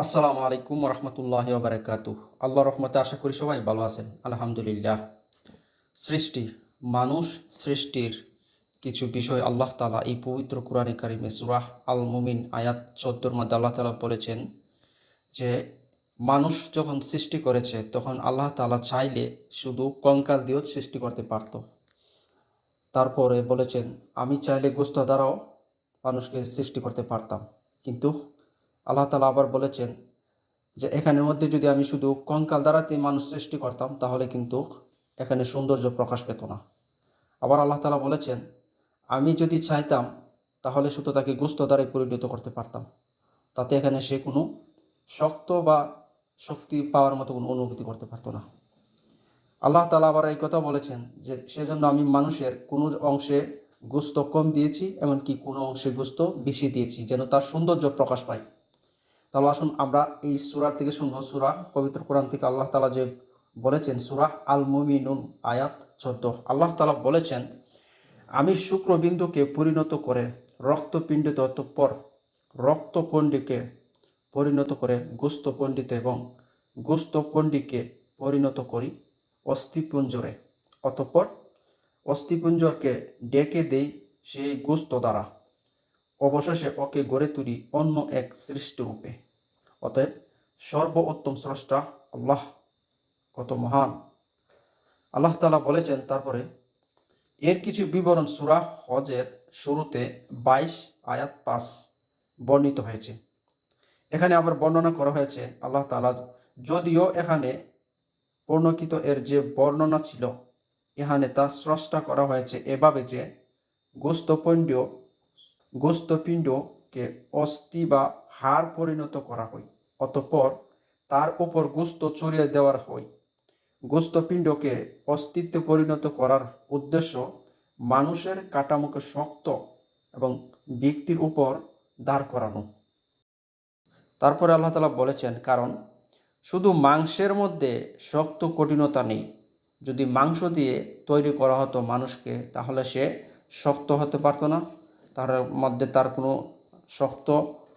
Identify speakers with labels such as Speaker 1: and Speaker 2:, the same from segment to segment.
Speaker 1: আসসালামু আলাইকুম রহমতুল্লাহ বারাকাত আল্লাহ রহমতে আশা করি সবাই ভালো আছেন। আলহামদুলিল্লাহ। সৃষ্টি, মানুষ সৃষ্টির কিছু বিষয় আল্লাহ তালা এই পবিত্র কোরআনে কারিমে সুরাহ আল মুমিন আয়াত চোদ্দোর মধ্যে আল্লাহ তালা বলেছেন যে, মানুষ যখন সৃষ্টি করেছে, তখন আল্লাহ তালা চাইলে শুধু কঙ্কাল দিয়েও সৃষ্টি করতে পারত। তারপরে বলেছেন, আমি চাইলে গোস্ত দ্বারাও মানুষকে সৃষ্টি করতে পারতাম। কিন্তু আল্লাহ তালা আবার বলেছেন যে, এখানের মধ্যে যদি আমি শুধু কঙ্কাল দ্বারাতে মানুষ সৃষ্টি করতাম, তাহলে কিন্তু এখানে সৌন্দর্য প্রকাশ পেত না। আবার আল্লাহ তালা বলেছেন, আমি যদি চাইতাম, তাহলে শুধু তাকে গুস্ত দ্বারাই পরিণত করতে পারতাম। তাতে এখানে সে কোনো শক্ত বা শক্তি পাওয়ার মতো কোনো অনুভূতি করতে পারতো না। আল্লাহ তালা আবার এই কথা বলেছেন যে, সেজন্য আমি মানুষের কোনো অংশে গুস্ত কম দিয়েছি, এমনকি কোনো অংশে গুস্ত বেশি দিয়েছি, যেন তার সৌন্দর্য প্রকাশ পায়। তাহলে আসুন আমরা এই সুরা থেকে শুনব। সুরা, পবিত্র কোরআন থেকে আল্লাহ তালা যে বলেছেন, সুরা আল মুমিনুন আয়াত চোদ্দ। আল্লাহ তালা বলেছেন, আমি শুক্রবিন্দুকে পরিণত করে রক্তপিণ্ডিত অতঃপর রক্তপণ্ডিকে পরিণত করে গোস্ত পণ্ডিত এবং গোস্ত পণ্ডিকে পরিণত করি অস্থিপুঞ্জরে। অতঃপর অস্থিপুঞ্জরকে ডেকে দেই সেই গোস্ত দ্বারা। অবশেষে ওকে গড়ে তুলি অন্য এক সৃষ্টিরূপে অতএব সর্ব উত্তম স্রষ্টা আল্লাহ, কত মহান। আল্লাহ তালা বলেছেন তারপরে, এর কিছু বিবরণ সুরা হজের শুরুতে বাইশ আয়াত পাঁচ বর্ণিত হয়েছে। এখানে আবার বর্ণনা করা হয়েছে আল্লাহ তালা যদিও এখানে বর্ণকিত এর যে বর্ণনা ছিল, এখানে তা স্রষ্টা করা হয়েছে এভাবে যে গোস্তপণ্ড গোস্তপিণ্ডকে অস্থি বা হাড় পরিণত করা হয়, অতঃপর তার উপর গোস্ত ছড়িয়ে দেওয়ার হয়। গোস্তপিণ্ডকে অস্তিত্বে পরিণত করার উদ্দেশ্য মানুষের কাঠামোকে শক্ত এবং ব্যক্তির উপর দাঁড় করানো। তারপরে আল্লাহ তালা বলেছেন, কারণ শুধু মাংসের মধ্যে শক্ত কঠিনতা নেই। যদি মাংস দিয়ে তৈরি করা হতো মানুষকে, তাহলে সে শক্ত হতে পারতো না। তার মধ্যে তার কোনো শক্ত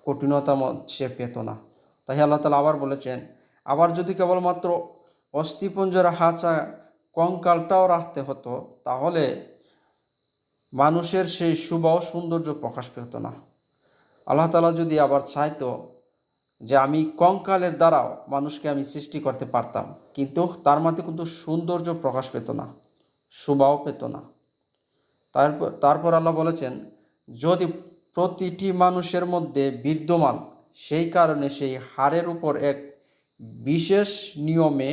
Speaker 1: কঠিনতা সে পেত না। তাই আল্লাহ তালা আবার বলেছেন, আবার যদি কেবলমাত্র অস্থিপুঞ্জের হাঁচা কঙ্কালটাও রাখতে হতো, তাহলে মানুষের সেই শুভ সৌন্দর্য প্রকাশ পেত না। আল্লাহ তালা যদি আবার চাইতো যে আমি কঙ্কালের দ্বারাও মানুষকে আমি সৃষ্টি করতে পারতাম, কিন্তু তার মধ্যে কিন্তু সৌন্দর্য প্রকাশ পেত না, শোভাও পেত না। তারপর তারপর আল্লাহ বলেছেন যদি প্রতিটি মানুষের মধ্যে বিদ্যমান, সেই কারণে সেই হারের উপর এক বিশেষ নিয়মে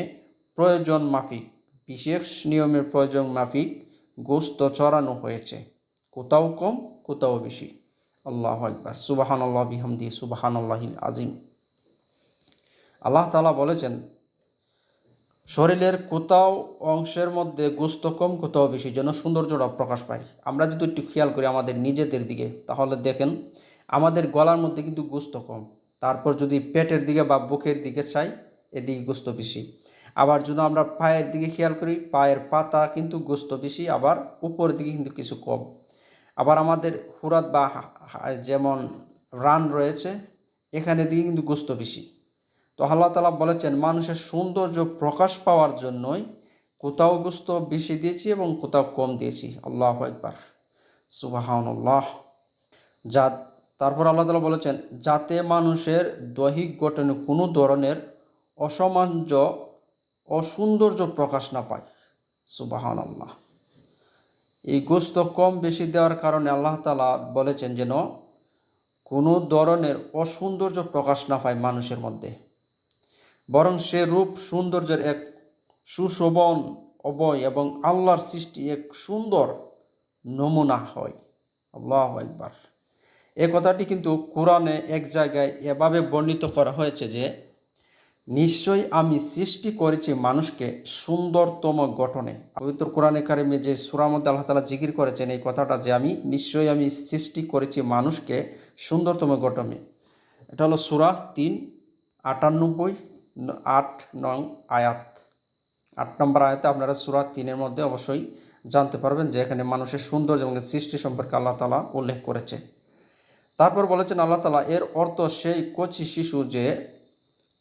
Speaker 1: প্রয়োজন মাফিক, বিশেষ নিয়মের প্রয়োজন মাফিক গোস্ত চড়ানো হয়েছে। কোথাও কম, কোথাও বেশি। আল্লাহ একবার সুবাহান আল্লাহ বিহামদি সুবাহান আল্লাহিল আজিম আল্লাহ তালা বলেছেন শরীরের কোথাও অংশের মধ্যে গোস্ত কম, কোথাও বেশি, যেন সৌন্দর্যটা প্রকাশ পায়। আমরা যদি একটু খেয়াল করি আমাদের নিজেদের দিকে, তাহলে দেখেন আমাদের গলার মধ্যে কিন্তু গোস্ত কম। তারপর যদি পেটের দিকে বা বুকের দিকে চাই, এদিকে গোস্ত বেশি। আবার যদি আমরা পায়ের দিকে খেয়াল করি, পায়ের পাতা কিন্তু গোস্ত বেশি, আবার উপরের দিকে কিন্তু কিছু কম। আবার আমাদের হুরাত বা যেমন রান রয়েছে, এখানে দিকে কিন্তু গোস্ত বেশি। তো আল্লাহ তালা বলেছেন, মানুষের সৌন্দর্য প্রকাশ পাওয়ার জন্যই কোথাও গোস্ত বেশি দিয়েছি এবং কোথাও কম দিয়েছি। আল্লাহ একবার সুবাহান্লাহ যা, তারপর আল্লাহ তালা বলেছেন, যাতে মানুষের দৈহিক গঠনে কোনো ধরনের অসামঞ্জ, অসৌন্দর্য প্রকাশ না পায়। সুবাহান আল্লাহ এই গোস্ত কম বেশি দেওয়ার কারণে আল্লাহ তালা বলেছেন যেন কোনো ধরনের অসৌন্দর্য প্রকাশ না পায় মানুষের মধ্যে। বরং সে রূপ সৌন্দর্যের এক সুশোভন অবয় এবং আল্লাহর সৃষ্টি এক সুন্দর নমুনা হয়। আল্লাহ একবার এ কথাটি কিন্তু কোরআনে এক জায়গায় এভাবে বর্ণিত করা হয়েছে যে, নিশ্চয়ই আমি সৃষ্টি করেছি মানুষকে সুন্দরতম গঠনে। পবিত্র কোরআনে কারিমে যে সুরার মধ্যে আল্লাহ তালা জিকির করেছেন এই কথাটা যে, আমি নিশ্চয়ই আমি সৃষ্টি করেছি মানুষকে সুন্দরতম গঠনে। এটা হলো সুরা তিন আটানব্বই। আট নং আয়াত। আট নম্বর আয়াতে আপনারা সুরা তিনের মধ্যে অবশ্যই জানতে পারবেন যে এখানে মানুষের সৌন্দর্য এবং সৃষ্টি সম্পর্কে আল্লাহ তালা উল্লেখ করেছে। তারপর বলেছেন আল্লাহ তালা এর অর্থ সেই কচি শিশু যে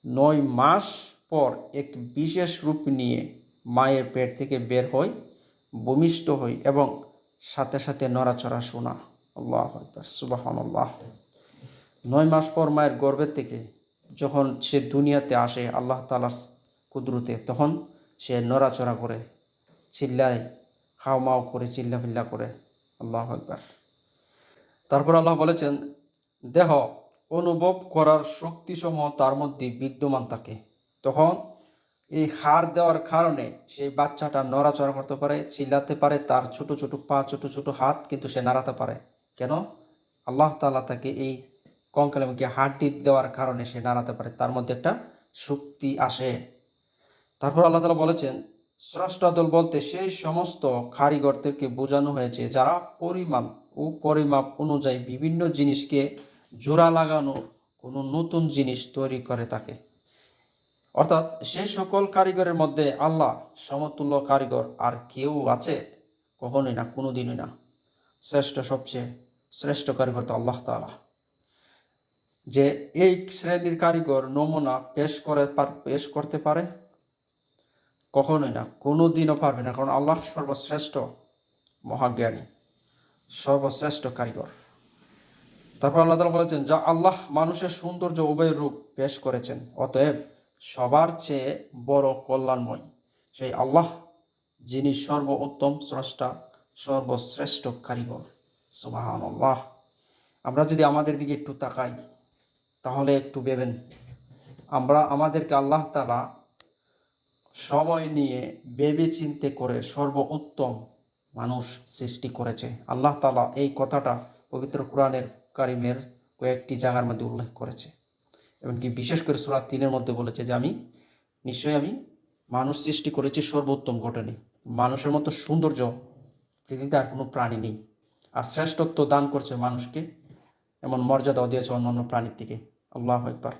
Speaker 1: নয় মাস পর এক বিশেষ রূপ নিয়ে মায়ের পেট থেকে বের হয়, ভূমিষ্ঠ হই এবং সাথে সাথে নড়াচড়া শোনা। আল্লাহ আল্লাহ নয় মাস পর মায়ের গর্ভের থেকে যখন সে দুনিয়াতে আসে আল্লাহ তালার কুদরতে, তখন সে নড়াচড়া করে, চিল্লায় খাও মাও করে চিল্লা ফিল্লা করে। আল্লাহ একবার তারপর আল্লাহ বলেছেন, দেহ অনুভব করার শক্তিসমূহ তার মধ্যে বিদ্যমান থাকে। তখন এই হার দেওয়ার কারণে সেই বাচ্চাটা নড়াচড়া করতে পারে, চিল্লাতে পারে, তার ছোট ছোট পা, ছোট ছোট হাত কিন্তু সে নাড়াতে পারে। কেন? আল্লাহ তাআলা তাকে এই কঙ্কাল এবং হাড্ডি দেওয়ার কারণে সে দাঁড়াতে পারে, তার মধ্যে একটা শক্তি আসে। তারপর আল্লাহ তালা বলেছেন স্রষ্টাদল বলতে সেই সমস্ত কারিগরদেরকে বোঝানো হয়েছে যারা পরিমাপ ও পরিমাপ অনুযায়ী বিভিন্ন জিনিসকে জোড়া লাগানো, কোনো নতুন জিনিস তৈরি করে থাকে। অর্থাৎ সেই সকল কারিগরের মধ্যে আল্লাহ সমতুল্য কারিগর আর কেউ আছে কখনোই না কোনো দিনই না। শ্রেষ্ঠ সবচেয়ে শ্রেষ্ঠ কারিগর তো আল্লাহ তাআলা। যে এই শ্রেণির কারিগর নমুনা পেশ করে পেশ করতে পারে? কখনোই না কোনো দিনও পারবে না, কারণ আল্লাহ সর্বশ্রেষ্ঠ মহাজ্ঞানী, সর্বশ্রেষ্ঠ কারিগর। তারপর আল্লাহ তালা বলেছেন, যা আল্লাহ মানুষের সৌন্দর্য উভয় রূপ পেশ করেছেন, অতএব সবার চেয়ে বড় কল্যাণময় সেই আল্লাহ, যিনি সর্ব উত্তম স্রষ্টা, সর্বশ্রেষ্ঠ কারিগর। সুবাহান আল্লাহ আমরা যদি আমাদের দিকে একটু তাকাই তাহলে একটু ভেবেন। আমরা আমাদেরকে আল্লাহ তালা সময় নিয়ে ভেবে চিন্তে করে সর্ব উত্তম মানুষ সৃষ্টি করেছে। আল্লাহ তালা এই কথাটা পবিত্র কোরআনের কারিমের কয়েকটি জায়গার মধ্যে উল্লেখ করেছে। এমনকি বিশেষ করে সুরাত তিনের মধ্যে বলেছে যে, আমি, নিশ্চয়ই আমি মানুষ সৃষ্টি করেছি সর্বোত্তম ঘটনে। মানুষের মতো সৌন্দর্য পৃথিবীতে আর কোনো প্রাণী নেই। আর শ্রেষ্ঠত্ব দান করছে মানুষকে। এমন মর্যাদাও দিয়েছে অন্যান্য প্রাণীর থেকে। আল্লাহ একবার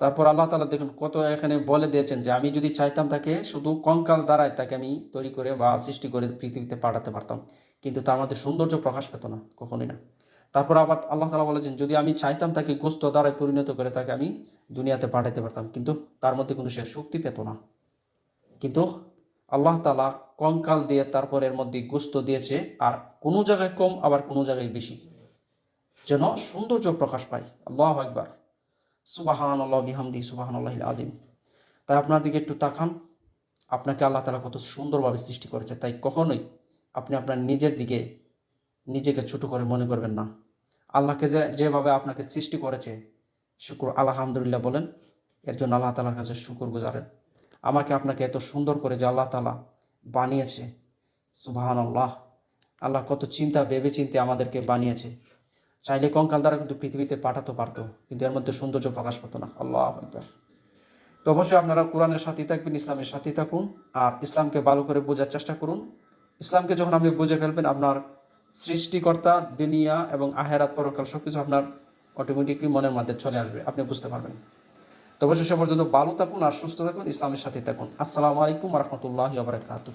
Speaker 1: তারপর আল্লাহ তালা দেখুন কত এখানে বলে দিয়েছেন যে, আমি যদি চাইতাম তাকে শুধু কঙ্কাল দ্বারাই তাকে আমি তৈরি করে বা সৃষ্টি করে পৃথিবীতে পাঠাতে পারতাম। কিন্তু তার মধ্যে সৌন্দর্য প্রকাশ পেত না, কখনোই না। তারপর আবার আল্লাহ তালা বলেছেন, যদি আমি চাইতাম তাকে গোস্ত দ্বারাই পরিণত করে তাকে আমি দুনিয়াতে পাঠাতে পারতাম, কিন্তু তার মধ্যে কোনো সে শক্তি পেত না। কিন্তু আল্লাহ তালা কঙ্কাল দিয়ে তারপর এর মধ্যে গোস্ত দিয়েছে, আর কোনো জায়গায় কম, আবার কোনো জায়গায় বেশি। যেন সৌন্দর্য প্রকাশ পায়। আল্লাহ একবার সুবাহান আল্লাহ বিহামদি সুবাহান আল্লাহ আজিম তাই আপনার দিকে একটু তাকান। আপনাকে আল্লাহ তালা কত সুন্দরভাবে সৃষ্টি করেছে। তাই কখনোই আপনি আপনার নিজের দিকে নিজেকে ছোট করে মনে করবেন না। আল্লাহকে যে, যেভাবে আপনাকে সৃষ্টি করেছে, শুকুর, আলহামদুলিল্লাহ বলেন, এর জন্য আল্লাহ তালার কাছে শুকুর গুজারেন। আমাকে আপনাকে এত সুন্দর করে যে আল্লাহ তালা বানিয়েছে সুবাহান আল্লাহ আল্লাহ কত চিন্তা ভেবে চিন্তে আমাদেরকে বানিয়েছে। চাইলে কঙ্কাল দ্বারা কিন্তু পৃথিবীতে পাঠাতে পারতো, কিন্তু এর মধ্যে সৌন্দর্য প্রকাশ পেতো না। আল্লাহ আকবার। তো অবশ্যই আপনারা কোরআনের সাথেই থাকবেন, ইসলামের সাথেই থাকুন, আর ইসলামকে ভালো করে বোঝার চেষ্টা করুন। ইসলামকে যখন আপনি বুঝে ফেলবেন, আপনার সৃষ্টিকর্তা, দুনিয়া এবং আহেরাত পরকাল সব কিছু আপনার অটোমেটিকলি মনের মধ্যে চলে আসবে, আপনি বুঝতে পারবেন। তো অবশ্যই সে পর্যন্ত ভালো থাকুন আর সুস্থ থাকুন, ইসলামের সাথে থাকুন। আসসালামু আলাইকুম রহমতুল্লাহ বারকাতুহ।